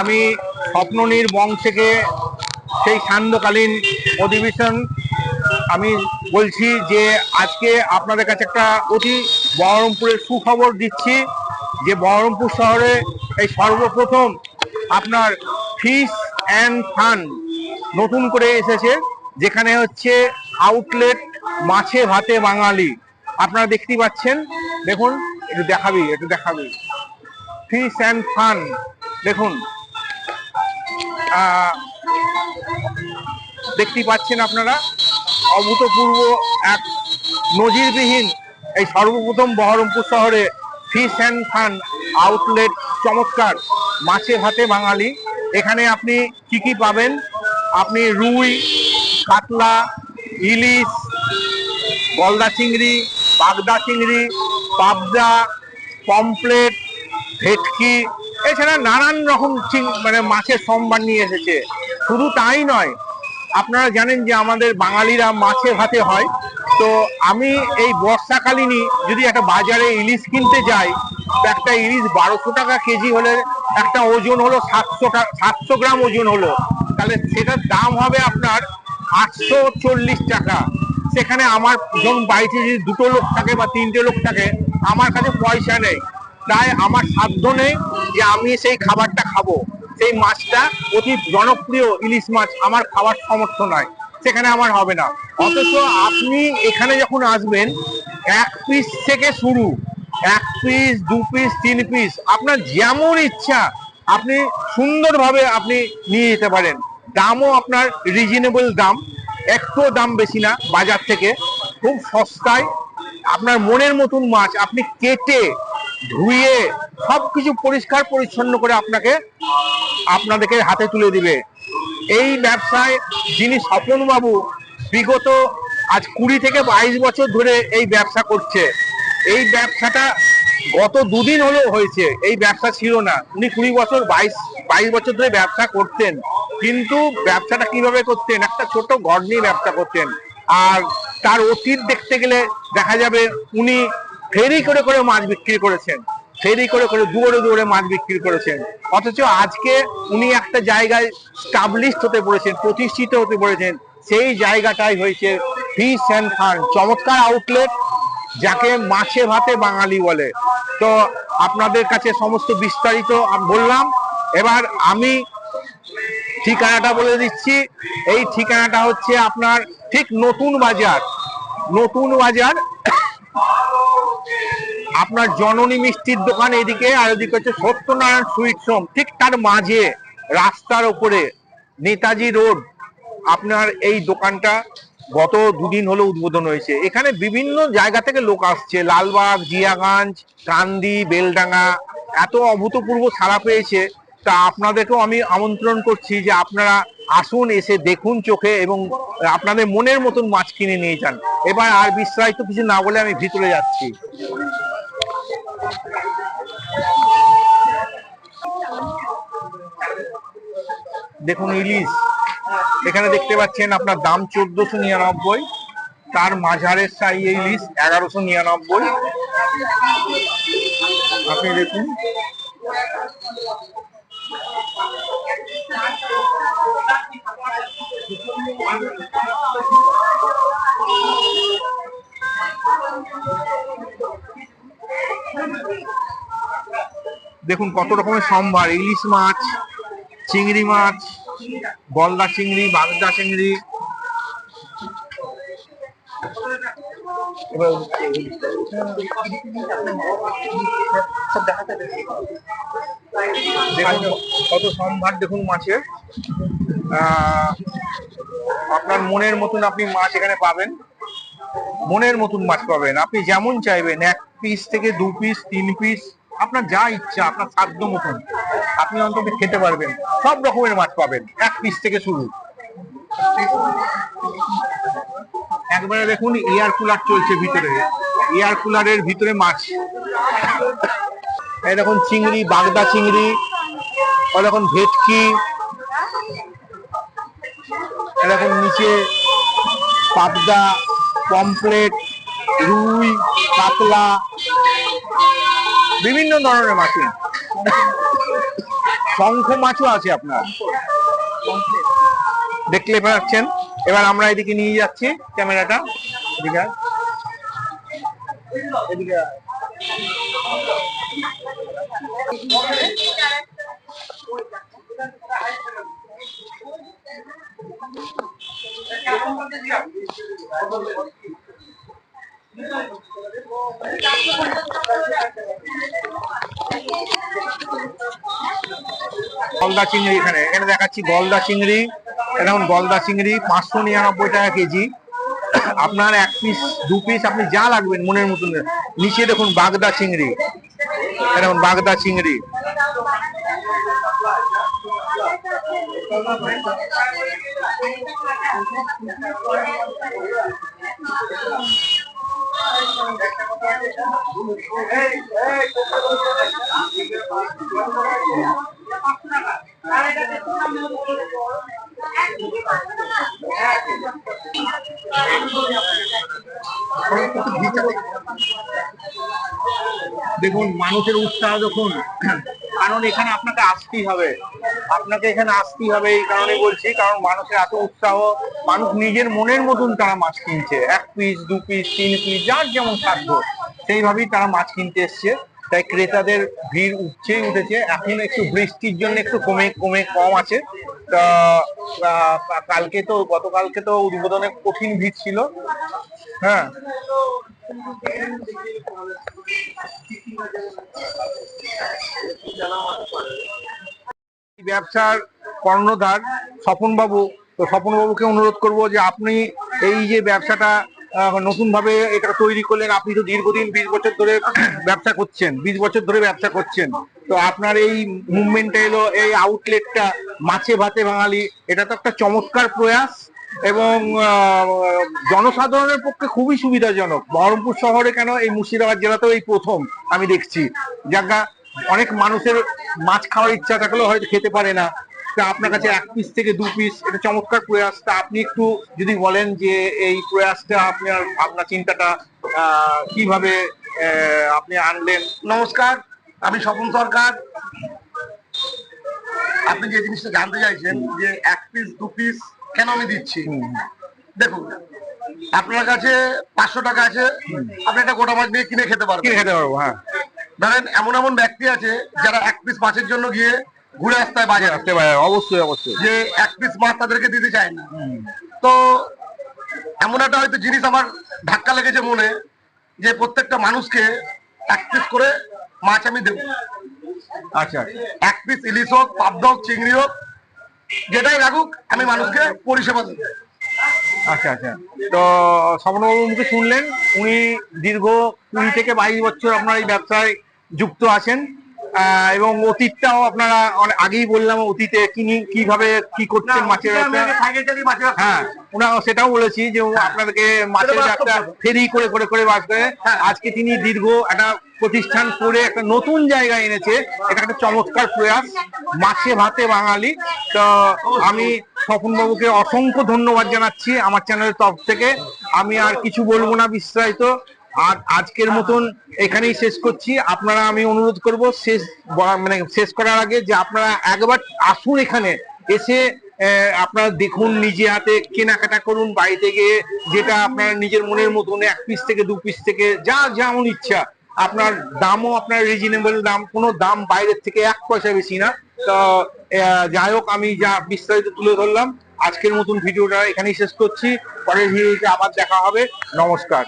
আমি স্বপ্ননীর বং থেকে সেই সান্ধ্যকালীন অধিবেশন আমি বলছি যে আজকে আপনাদের কাছে একটা অতি বহরমপুরের সুখবর দিচ্ছি যে বহরমপুর শহরে এই সর্বপ্রথম আপনার ফিশ অ্যান্ড ফান নতুন করে এসেছে, যেখানে হচ্ছে আউটলেট মাছে ভাতে বাঙালি। আপনারা দেখতেই পাচ্ছেন, দেখুন, একটু দেখাবি একটু দেখাবি। ফিশ অ্যান্ড ফান, দেখুন। আহ, দেখতেই পাচ্ছেন আপনারা? অভূতপূর্ব এক নজিরবিহীন এই সর্বপ্রথম বহরমপুর শহরে ফিশ অ্যান্ড ফান আউটলেট চমৎকার মাছে ভাতে বাঙালি। এখানে আপনি কি কি পাবেন? আপনি রুই কাতলা ইলিশ গলদা চিংড়ি বাগদা চিংড়ি পাবদা পমপ্লেট ভেটকি এছাড়া নানান রকম মানে মাছের সম্ভার নিয়ে এসেছে। শুধু তাই নয়, আপনারা জানেন যে আমাদের বাঙালিরা মাছে ভাতে হয়। তো আমি এই বর্ষাকালীনই যদি একটা বাজারে ইলিশ কিনতে যাই একটা ইলিশ বারোশো টাকা কেজি হলে একটা ওজন হলো সাতশো টাকা সাতশো গ্রাম ওজন হলো। তাহলে সেটার দাম হবে আপনার আটশো চল্লিশ টাকা। সেখানে আমার ধরুন বাড়িতে যদি দুটো লোক থাকে বা তিনটে লোক থাকে, আমার কাছে পয়সা নেই। তাই আমার সাধ্য নেই যে আমি সেই খাবারটা খাব। সেই মাছটা অতি জনপ্রিয় ইলিশ মাছ আমার খাবার সমর্থ নয় সেখানে আমার হবে না। অথচ আপনি এখানে যখন আসবেন, এক পিস থেকে শুরু, এক পিস দু পিস তিন পিস আপনার যেমন ইচ্ছা, আপনি সুন্দরভাবে আপনি নিয়ে যেতে পারেন। দামও আপনার রিজনেবল দাম একটু দাম বেশি না বাজার থেকে, খুব সস্তায়। আপনার মনের মতন মাছ আপনি কেটে ধুয়ে সবকিছু পরিষ্কার পরিচ্ছন্ন করে আপনাকে, আপনাদেরকে হাতে তুলে দিবে। এই ব্যবসায় যিনি স্বপন বাবু বিগত আজ কুড়ি থেকে বাইশ বছর ধরে এই ব্যবসা করছে। এই ব্যবসাটা গত দুদিন হলো হয়েছে, এই ব্যবসা ছিল না। উনি কুড়ি বছর বাইশ বাইশ বছর ধরে ব্যবসা করতেন, কিন্তু ব্যবসাটা কীভাবে করতেন? একটা ছোট ঘর নিয়ে ব্যবসা করতেন। আর তার অতীত দেখতে গেলে দেখা যাবে উনি ফেরি করে করে মাছ বিক্রি করেছেন। ফেরি করে করে দূরে দূরে মাছ বিক্রি করেছেন। অথচ আজকে উনি একটা জায়গায় স্টাবলিশড হতে পড়েছেন, প্রতিষ্ঠিত হতে পড়েছেন। সেই জায়গাটাই হয়েছে ফিশ অ্যান্ড ফান চমৎকার আউটলেট যাকে মাছে ভাতে বাঙালি বলে। তো আপনাদের কাছে সমস্ত বিস্তারিত বললাম। এবার আমি ঠিকানাটা বলে দিচ্ছি। এই ঠিকানাটা হচ্ছে আপনার ঠিক নতুন বাজার নতুন বাজার আপনার জননী মিষ্টির দোকান এদিকে, আর এদিকে হচ্ছে সত্যনারায়ণ সুইটস হোম। ঠিক তার মাঝে, রাস্তার উপরে নেতাজি রোড। আপনার এই দোকানটা গত দুদিন হলো উদ্বোধন হয়েছে। এখানে বিভিন্ন জায়গা থেকে লোক আসছে। লালবাগ, জিয়াগঞ্জ, কান্দি, বেলডাঙ্গা, এত অভূতপূর্ব সাড়া পেয়েছে। তা আপনাদেরকেও আমি আমন্ত্রণ করছি যে আপনারা আসুন, এসে দেখুন চোখে এবং আপনাদের মনের মতন মাছ কিনে নিয়ে যান। এবার আর বিস্তারিত কিছু না বলে আমি ভিতরে যাচ্ছি। দেখুন, ইলিশ। এখানে দেখতে পাচ্ছেন আপনার দাম চোদ্দশো নিরানব্বই। তার মাঝারের সাই ইলিশ এগারোশো নিরানব্বই। আপনি দেখুন। দেখুন কত রকমের সম্ভার, ইলিশ মাছ, চিংড়ি মাছ, গলদা চিংড়ি, বাগদা চিংড়ি। দেখুন কত সম্ভার দেখুন মাছের। আপনার মনের মতন আপনি মাছ এখানে পাবেন। মনের মতন মাছ পাবেন। আপনি যেমন চাইবেন, এক পিস থেকে দু পিস তিন পিস আপনার যা ইচ্ছা, আপনার সাধ্য মতন, আপনি অন্তত খেতে পারবেন। সব রকমের মাছ পাবেন, এক পিস থেকে শুরু। একবারে দেখুন এয়ার কুলার চলছে ভিতরে। এয়ার কুলারের ভিতরে মাছ। দেখুন, চিংড়ি, বাগদা চিংড়ি দেখুন, ভেটকি। এরকম নিচে পাবদা পমপ্লেট রুই, কাতলা। বিভিন্ন ধরনের মাছ শঙ্খ মাছও আছে আপনার। দেখলে পাচ্ছেন। এবার আমরা এদিকে নিয়ে যাচ্ছি ক্যামেরাটা। এদিকে। এদিকে গলদা চিংড়ি এখানে এখানে দেখাচ্ছি গলদা চিংড়ি এখন গলদা চিংড়ি পাঁচশো নিরানব্বই টাকা কেজি আপনার এক পিস দু পিস আপনি যা লাগবেন মনের মতন নিচে দেখুন বাগদা চিংড়ি এরকম বাগদা চিংড়ি দেখুন, মানুষের উৎসাহ যখন, কারণ এখানে আপনাকে আসতেই হবে। আপনাকে এখানে আসতেই হবে এই কারণে বলছি, কারণ মানুষের এত উৎসাহ, মানুষ নিজের মনের মতন তারা মাছ কিনছে। এক পিস দু পিস তিন পিস যার যেমন সাধ্য, সেইভাবেই তারা মাছ কিনতে এসছে। তাই ক্রেতাদের ভিড় উঠছেই উঠেছে। এখন একটু বৃষ্টির জন্য একটু কমে কমে, কম আছে। তা কালকে তো, গতকালকে তো উদ্বোধনে কঠিন ভিড় ছিল। হ্যাঁ। ব্যবসার কর্ণধার স্বপনবাবু, তো স্বপনবাবুকে অনুরোধ করব যে আপনি এই যে ব্যবসাটা নতুন ভাবে এটা তৈরি করলেন, আপনি তো দীর্ঘদিন বিশ বছর ধরে ব্যবসা করছেন, বিশ বছর ধরে ব্যবসা করছেন। তো আপনার এই মুভমেন্টটা এলো, এই আউটলেটটা মাছে ভাতে বাঙালি, এটা তো একটা চমৎকার প্রয়াস। এবং জনসাধারণের পক্ষে খুবই সুবিধাজনক। বহরমপুর শহরে কেন এই মুর্শিদাবাদ জেলাতেও এই প্রথম, আমি দেখছি। জায়গা, অনেক মানুষের মাছ খাওয়ার ইচ্ছা থাকলেও হয়তো খেতে পারে না। তা আপনার কাছে এক পিস থেকে দু পিস এটা চমৎকার প্রয়াস। তা আপনি একটু যদি বলেন যে এই প্রয়াসটা, আপনার আপনার চিন্তাটা কীভাবে আপনি আনলেন? নমস্কার, আমি স্বপন সরকার। আপনি যে জিনিসটা জানতে চাইছেন, যে এক পিস দু পিস কেন আমি দিচ্ছি? দেখুন আপনার কাছে পাঁচশো টাকা আছে আপনি একটা গোটা মাছ নিয়ে কিনে খেতে পারবেন। কিনে খেতে পারব হ্যাঁ। ধরেন এমন এমন ব্যক্তি আছে যারা এক পিস মাছের জন্য গিয়ে ঘুরে আসতে হয় বাজারে আসতে পারে অবশ্যই অবশ্যই। যে এক পিস মাছ তাদেরকে দিতে চায় না। তো এমন একটা হয়তো জিনিস আমার ধাক্কা লেগেছে মনে যে প্রত্যেকটা মানুষকে এক পিস করে মাছ আমি দেবো। আচ্ছা। এক পিস ইলিশ হোক পাবদা হোক চিংড়ি হোক যেটাই লাগুক আমি মানুষকে পরিষেবা দেবো। আচ্ছা আচ্ছা। তো স্বপ্নবাবুর মুখে শুনলেন, উনি দীর্ঘ কুড়ি থেকে বাইশ বছর আপনার এই ব্যবসায় যুক্ত আছেন। এবং অতীতটাও আপনারা আগেই বললাম অতীতে কি নি- কীভাবে কি করছেন মাছের ব্যবসা হ্যাঁ ওনা সেটাও বলেছি যে ও আপনাদেরকে মাছের ব্যবসা ফেরি করে করে করে বাস করে। হ্যাঁ। আজকে তিনি দীর্ঘ একটা প্রতিষ্ঠান করে একটা নতুন জায়গা এনেছে। এটা একটা চমৎকার প্রয়াস। মাছে ভাতে বাঙালি। তো আমি স্বপনবাবুকে অসংখ্য ধন্যবাদ জানাচ্ছি আমার চ্যানেলের তরফ থেকে। আমি আর কিছু বলব না বিস্তারিত। আর আজকের মতন এখানেই শেষ করছি। আপনারা, আমি অনুরোধ করব, শেষ মানে শেষ করার আগে যে আপনারা একবার আসুন এখানে। এসে আপনারা দেখুন, নিজে হাতে কেনাকাটা করুন, বাড়িতে গিয়ে যেটা আপনার নিজের মনের মতন, এক পিস থেকে দু পিস থেকে যা, যেমন ইচ্ছা। আপনার দামও আপনার রিজনেবল দাম, কোনো দাম বাইরের থেকে এক পয়সা বেশি না। তো যাই হোক, আমি যা বিস্তারিত তুলে ধরলাম, আজকের মতন ভিডিওটা এখানেই শেষ করছি। পরের ভিডিওতে আবার দেখা হবে। নমস্কার।